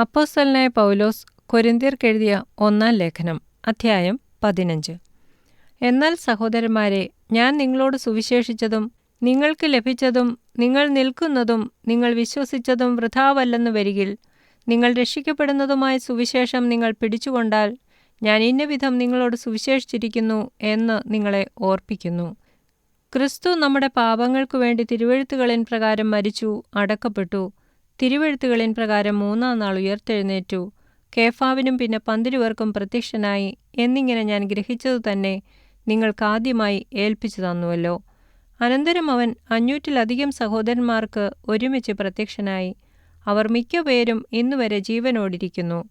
അപ്പോസ്തലനായ പൗലോസ് കൊരിന്ത്യർക്കെഴുതിയ ഒന്നാം ലേഖനം അധ്യായം പതിനഞ്ച്. എന്നാൽ സഹോദരന്മാരെ ഞാൻ നിങ്ങളോട് സുവിശേഷിച്ചതും നിങ്ങൾക്ക് ലഭിച്ചതും നിങ്ങൾ നിൽക്കുന്നതും നിങ്ങൾ വിശ്വസിച്ചതും വൃഥാവല്ലെന്നു വരികിൽ നിങ്ങൾ രക്ഷിക്കപ്പെടുന്നതുമായ സുവിശേഷം നിങ്ങൾ പിടിച്ചുകൊണ്ടാൽ ഞാൻ ഇന്നവിധം നിങ്ങളോട് സുവിശേഷിച്ചിരിക്കുന്നു എന്ന് നിങ്ങളെ ഓർപ്പിക്കുന്നു. ക്രിസ്തു നമ്മുടെ പാപങ്ങൾക്കു വേണ്ടി തിരുവഴുത്തുകളിൻ പ്രകാരം മരിച്ചു അടക്കപ്പെട്ടു. തിരുവെഴുത്തുകളിൻ പ്രകാരം മൂന്നാം നാൾ ഉയർത്തെഴുന്നേറ്റു. കേഫാവിനും പിന്നെ പന്തിരുവർക്കും പ്രത്യക്ഷനായി. എന്നിങ്ങനെ ഞാൻ ഗ്രഹിച്ചതു തന്നെ നിങ്ങൾക്കാദ്യമായി ഏൽപ്പിച്ചു തന്നുവല്ലോ. അനന്തരം അവൻ അഞ്ഞൂറ്റിലധികം സഹോദരന്മാർക്ക് ഒരുമിച്ച് പ്രത്യക്ഷനായി. അവർ മിക്ക പേരും ഇന്നുവരെ ജീവനോടിരിക്കുന്നു.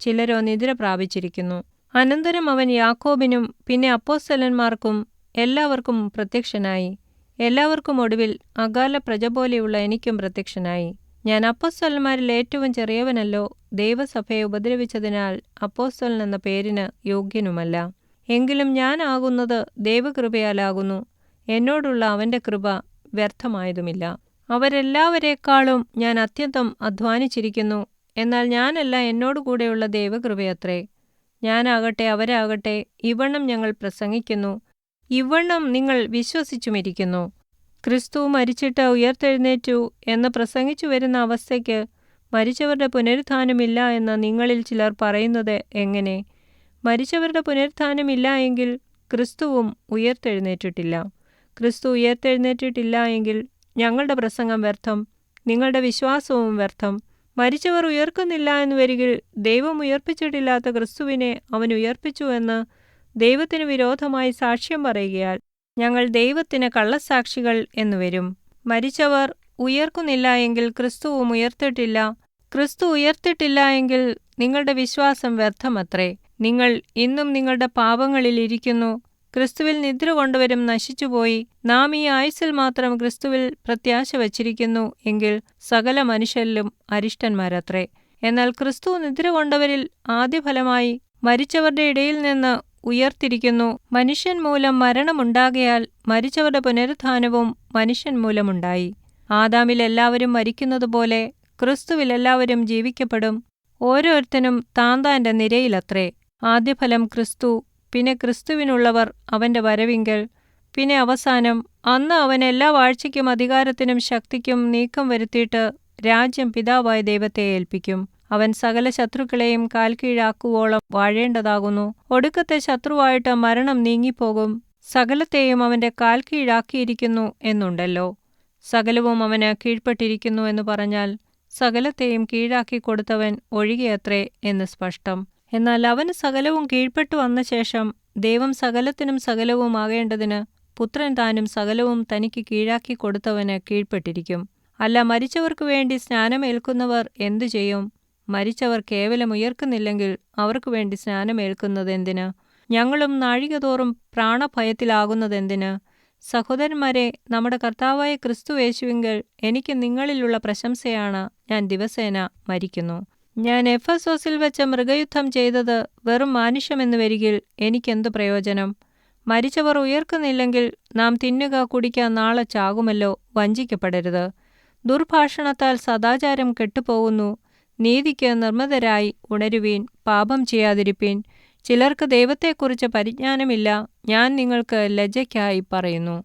ചിലരോ നിദ്ര പ്രാപിച്ചിരിക്കുന്നു. അനന്തരം അവൻ യാക്കോബിനും പിന്നെ അപ്പോസ്തലന്മാർക്കും എല്ലാവർക്കും പ്രത്യക്ഷനായി. എല്ലാവർക്കും ഒടുവിൽ അകാല പ്രജ പോലെയുള്ള എനിക്കും പ്രത്യക്ഷനായി. ഞാൻ അപ്പോസ്വലന്മാരിൽ ഏറ്റവും ചെറിയവനല്ലോ. ദൈവസഭയെ ഉപദ്രവിച്ചതിനാൽ അപ്പോസ്വലൻ എന്ന പേരിന് യോഗ്യനുമല്ല. എങ്കിലും ഞാനാകുന്നത് ദൈവകൃപയാലാകുന്നു. എന്നോടുള്ള അവന്റെ കൃപ വ്യർത്ഥമായതുമില്ല. അവരെല്ലാവരേക്കാളും ഞാൻ അത്യന്തം അധ്വാനിച്ചിരിക്കുന്നു. എന്നാൽ ഞാനല്ല എന്നോടുകൂടെയുള്ള ദൈവകൃപയത്രേ. ഞാനാകട്ടെ അവരാകട്ടെ ഇവണ്ണം ഞങ്ങൾ പ്രസംഗിക്കുന്നു. ഇവണ്ണം നിങ്ങൾ വിശ്വസിച്ചുമിരിക്കുന്നു. ക്രിസ്തു മരിച്ചിട്ട് ഉയർത്തെഴുന്നേറ്റു എന്ന് പ്രസംഗിച്ചു വരുന്ന അവസ്ഥയ്ക്ക് മരിച്ചവരുടെ പുനരുത്ഥാനമില്ല എന്ന് നിങ്ങളിൽ ചിലർ പറയുന്നത് എങ്ങനെ? മരിച്ചവരുടെ പുനരുത്ഥാനമില്ല എങ്കിൽ ക്രിസ്തുവും ഉയർത്തെഴുന്നേറ്റിട്ടില്ല. ക്രിസ്തു ഉയർത്തെഴുന്നേറ്റിട്ടില്ല എങ്കിൽ ഞങ്ങളുടെ പ്രസംഗം വ്യർത്ഥം നിങ്ങളുടെ വിശ്വാസവും വ്യർത്ഥം. മരിച്ചവർ ഉയർക്കുന്നില്ല എന്ന് വരികിൽ ദൈവം ഉയർപ്പിച്ചിട്ടില്ലാത്ത ക്രിസ്തുവിനെ അവൻ ഉയർപ്പിച്ചു എന്ന് ദൈവത്തിന് വിരോധമായി സാക്ഷ്യം പറയുകയാൽ ഞങ്ങൾ ദൈവത്തിന് കള്ളസാക്ഷികൾ എന്നു വരും. മരിച്ചവർ ഉയർക്കുന്നില്ല എങ്കിൽ ക്രിസ്തുവും ഉയർത്തിട്ടില്ല. ക്രിസ്തു ഉയർത്തിട്ടില്ല എങ്കിൽ നിങ്ങളുടെ വിശ്വാസം വ്യർത്ഥമത്രേ. നിങ്ങൾ ഇന്നും നിങ്ങളുടെ പാപങ്ങളിൽ ഇരിക്കുന്നു. ക്രിസ്തുവിൽ നിദ്ര കൊണ്ടുവരും നശിച്ചുപോയി. നാം ഈ ആയുസിൽ മാത്രം ക്രിസ്തുവിൽ പ്രത്യാശ വച്ചിരിക്കുന്നു എങ്കിൽ സകല മനുഷ്യരിലും അരിഷ്ടന്മാരത്രേ. എന്നാൽ ക്രിസ്തു നിദ്ര കൊണ്ടവരിൽ ആദ്യഫലമായി മരിച്ചവരുടെ ഇടയിൽ നിന്ന് ഉയർത്തിരിക്കുന്നു. മനുഷ്യൻ മൂലം മരണമുണ്ടാകയാൽ മരിച്ചവരുടെ പുനരുത്ഥാനവും മനുഷ്യൻ മൂലമുണ്ടായി. ആദാമിൽ എല്ലാവരും മരിക്കുന്നതുപോലെ ക്രിസ്തുവിൽ എല്ലാവരും ജീവിക്കപ്പെടും. ഓരോരുത്തനും താന്താന്റെ നിരയിലത്രേ. ആദ്യഫലം ക്രിസ്തു പിന്നെ ക്രിസ്തുവിനുള്ളവർ അവന്റെ വരവിങ്കൽ പിന്നെ അവസാനം അന്ന് അവൻ എല്ലാ വാഴ്ചയ്ക്കും അധികാരത്തിനും ശക്തിക്കും നീക്കം വരുത്തിയിട്ട് രാജ്യം പിതാവായ ദൈവത്തെ ഏൽപ്പിക്കും. അവൻ സകല ശത്രുക്കളെയും കാൽക്കീഴാക്കുവോളം വാഴേണ്ടതാകുന്നു. ഒടുക്കത്തെ ശത്രുവായിട്ട് മരണം നീങ്ങിപ്പോകും. സകലത്തെയും അവന്റെ കാൽ കീഴാക്കിയിരിക്കുന്നു എന്നുണ്ടല്ലോ. സകലവും അവന് കീഴ്പ്പെട്ടിരിക്കുന്നു എന്ന് പറഞ്ഞാൽ സകലത്തെയും കീഴാക്കി കൊടുത്തവൻ ഒഴികെയത്രേ എന്ന് സ്പഷ്ടം. എന്നാൽ അവന് സകലവും കീഴ്പ്പെട്ടു വന്ന ശേഷം ദൈവം സകലത്തിനും സകലവുമാകേണ്ടതിന് പുത്രൻ താനും സകലവും തനിക്ക് കീഴാക്കി കൊടുത്തവന് കീഴ്പ്പെട്ടിരിക്കും. അല്ല മരിച്ചവർക്കു വേണ്ടി സ്നാനമേൽക്കുന്നവർ എന്തു ചെയ്യും? മരിച്ചവർ കേവലം ഉയർക്കുന്നില്ലെങ്കിൽ അവർക്കു വേണ്ടി സ്നാനമേൽക്കുന്നതെന്തിന്? ഞങ്ങളും നാഴികതോറും പ്രാണഭയത്തിലാകുന്നതെന്തിന്? സഹോദരന്മാരെ നമ്മുടെ കർത്താവായ ക്രിസ്തു യേശുവിങ്കൽ എനിക്ക് നിങ്ങളിലുള്ള പ്രശംസയാണ്. ഞാൻ ദിവസേന മരിക്കുന്നു. ഞാൻ എഫ് എസ് ഒസിൽ വെച്ച് മൃഗയുദ്ധം ചെയ്തത് വെറും മാനുഷ്യമെന്ന് വരികിൽ എനിക്കെന്തു പ്രയോജനം? മരിച്ചവർ ഉയർക്കുന്നില്ലെങ്കിൽ നാം തിന്നുക കുടിക്കുക നാളെ ചാകുമല്ലോ വഞ്ചിക്കപ്പെടരുത്. ദുർഭാഷണത്താൽ സദാചാരം കെട്ടുപോകുന്നു. നീതിക്ക് നിർമ്മതരായി ഉണരുവീൻ പാപം ചെയ്യാതിരിപ്പീൻ. ചിലർക്ക് ദൈവത്തെക്കുറിച്ച് പരിജ്ഞാനമില്ല ഞാൻ നിങ്ങൾക്ക് ലജ്ജയ്ക്കായി പറയുന്നു.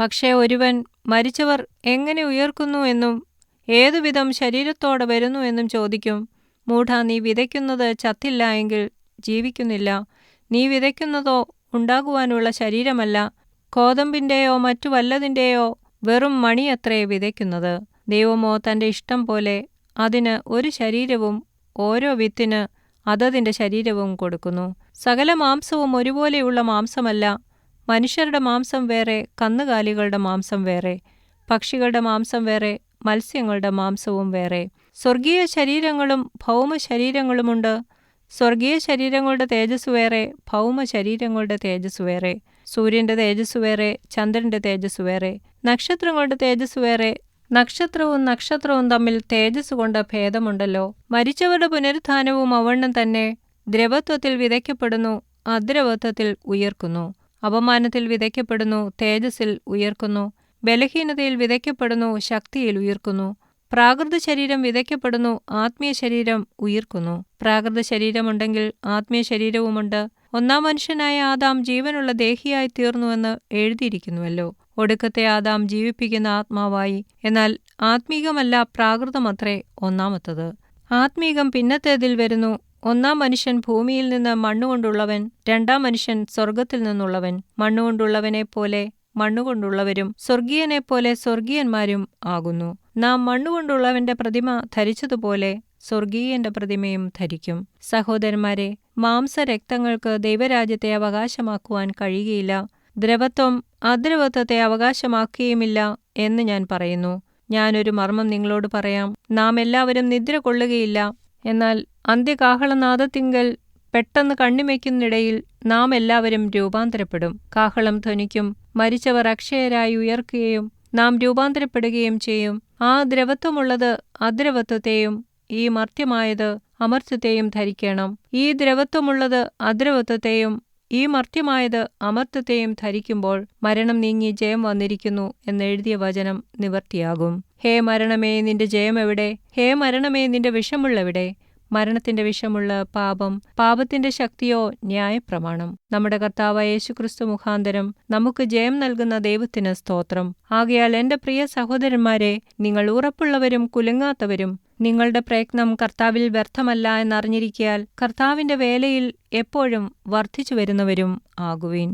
പക്ഷേ ഒരുവൻ മരിച്ചവർ എങ്ങനെ ഉയർക്കുന്നു എന്നും ഏതുവിധം ശരീരത്തോടെ വരുന്നു എന്നും ചോദിക്കും. മൂഢ നീ വിതയ്ക്കുന്നത് ചത്തില്ല എങ്കിൽ ജീവിക്കുന്നില്ല. നീ വിതയ്ക്കുന്നതോ ഉണ്ടാകുവാനുള്ള ശരീരമല്ല. കോതമ്പിന്റെയോ മറ്റു വല്ലതിന്റെയോ വെറും മണിയത്രേ വിതയ്ക്കുന്നത്. ദൈവമോ തന്റെ ഇഷ്ടം പോലെ അതിന് ഒരു ശരീരവും ഓരോ വിത്തിന് അതതിന്റെ ശരീരവും കൊടുക്കുന്നു. സകല മാംസവും ഒരുപോലെയുള്ള മാംസമല്ല മനുഷ്യരുടെ മാംസം വേറെ കന്നുകാലികളുടെ മാംസം വേറെ പക്ഷികളുടെ മാംസം വേറെ മത്സ്യങ്ങളുടെ മാംസവും വേറെ. സ്വർഗീയ ശരീരങ്ങളും ഭൗമ ശരീരങ്ങളുമുണ്ട്. സ്വർഗീയ ശരീരങ്ങളുടെ തേജസ് വേറെ ഭൗമ ശരീരങ്ങളുടെ തേജസ് വേറെ. സൂര്യന്റെ തേജസ് വേറെ ചന്ദ്രന്റെ തേജസ് വേറെ. നക്ഷത്രങ്ങളുടെ തേജസ് വേറെ നക്ഷത്രവും നക്ഷത്രവും തമ്മിൽ തേജസ് കൊണ്ട് ഭേദമുണ്ടല്ലോ. മരിച്ചവരുടെ പുനരുത്ഥാനവും അവണ്ണം തന്നെ ദ്രവത്വത്തിൽ വിതയ്ക്കപ്പെടുന്നു അദ്രവത്വത്തിൽ ഉയർക്കുന്നു. അപമാനത്തിൽ വിതയ്ക്കപ്പെടുന്നു തേജസ്സിൽ ഉയർക്കുന്നു. ബലഹീനതയിൽ വിതയ്ക്കപ്പെടുന്നു ശക്തിയിൽ ഉയർക്കുന്നു. പ്രാകൃത ശരീരം വിതയ്ക്കപ്പെടുന്നു ആത്മീയ ശരീരം ഉയർക്കുന്നു. പ്രാകൃത ശരീരമുണ്ടെങ്കിൽ ആത്മീയ ശരീരവുമുണ്ട്. ഒന്നാം മനുഷ്യനായ ആദാം ജീവനുള്ള ദേഹിയായി തീർന്നുവെന്ന് എഴുതിയിരിക്കുന്നുവല്ലോ. ഒടുക്കത്തെ ആദാം ജീവിപ്പിക്കുന്ന ആത്മാവായി എന്നാൽ ആത്മീകമല്ല പ്രാകൃതമത്രേ ഒന്നാമത്തത്. ആത്മീകം പിന്നത്തേതിൽ വരുന്നു ഒന്നാം മനുഷ്യൻ ഭൂമിയിൽ നിന്ന് മണ്ണുകൊണ്ടുള്ളവൻ രണ്ടാം മനുഷ്യൻ സ്വർഗത്തിൽ നിന്നുള്ളവൻ. മണ്ണുകൊണ്ടുള്ളവനെപ്പോലെ മണ്ണുകൊണ്ടുള്ളവരും സ്വർഗീയനെപ്പോലെ സ്വർഗീയന്മാരും ആകുന്നു. നാം മണ്ണുകൊണ്ടുള്ളവന്റെ പ്രതിമ ധരിച്ചതുപോലെ സ്വർഗീയന്റെ പ്രതിമയും ധരിക്കും. സഹോദരന്മാരെ മാംസരക്തങ്ങൾക്ക് ദൈവരാജ്യത്തെ അവകാശമാക്കുവാൻ കഴിയുകയില്ല. ദ്രവത്വം അദ്രവത്വത്തെ അവകാശമാക്കുകയുമില്ല എന്ന് ഞാൻ പറയുന്നു. ഞാനൊരു മർമ്മം നിങ്ങളോട് പറയാം. നാം എല്ലാവരും നിദ്ര കൊള്ളുകയില്ല. എന്നാൽ അന്ത്യകാഹളനാദത്തിങ്കൽ പെട്ടെന്ന് കണ്ണിമയ്ക്കുന്നിടയിൽ നാം എല്ലാവരും രൂപാന്തരപ്പെടും. കാഹളം ധ്വനിക്കും മരിച്ചവർ അക്ഷയരായി ഉയർക്കുകയും നാം രൂപാന്തരപ്പെടുകയും ചെയ്യും. ആ ദ്രവത്വമുള്ളത് അദ്രവത്വത്തെയും ഈ മർത്യമായത് അമർത്യത്തെയും ധരിക്കണം. ഈ ദ്രവത്വമുള്ളത് അദ്രവത്വത്തെയും ഈ മർത്യമായത് അമർത്വത്തെയും ധരിക്കുമ്പോൾ മരണം നീങ്ങി ജയം വന്നിരിക്കുന്നു എന്നെഴുതിയ വചനം നിവർത്തിയാകും. ഹേ മരണമേ നിന്റെ ജയം എവിടെ ഹേ മരണമേ നിന്റെ വിഷമുള്ളെവിടെ? മരണത്തിന്റെ വിഷമുള്ള പാപം പാപത്തിന്റെ ശക്തിയോ ന്യായപ്രമാണം. നമ്മുടെ കർത്താവായ യേശുക്രിസ്തു മുഖാന്തരം നമുക്ക് ജയം നൽകുന്ന ദൈവത്തിന് സ്തോത്രം. ആകയാൽ എന്റെ പ്രിയ സഹോദരന്മാരെ നിങ്ങൾ ഉറപ്പുള്ളവരും കുലുങ്ങാത്തവരും നിങ്ങളുടെ പ്രയത്നം കർത്താവിൽ വ്യർത്ഥമല്ല എന്നറിഞ്ഞിരിക്കാൽ കർത്താവിന്റെ വേലയിൽ എപ്പോഴും വർദ്ധിച്ചു വരുന്നവരും ആകുവിൻ.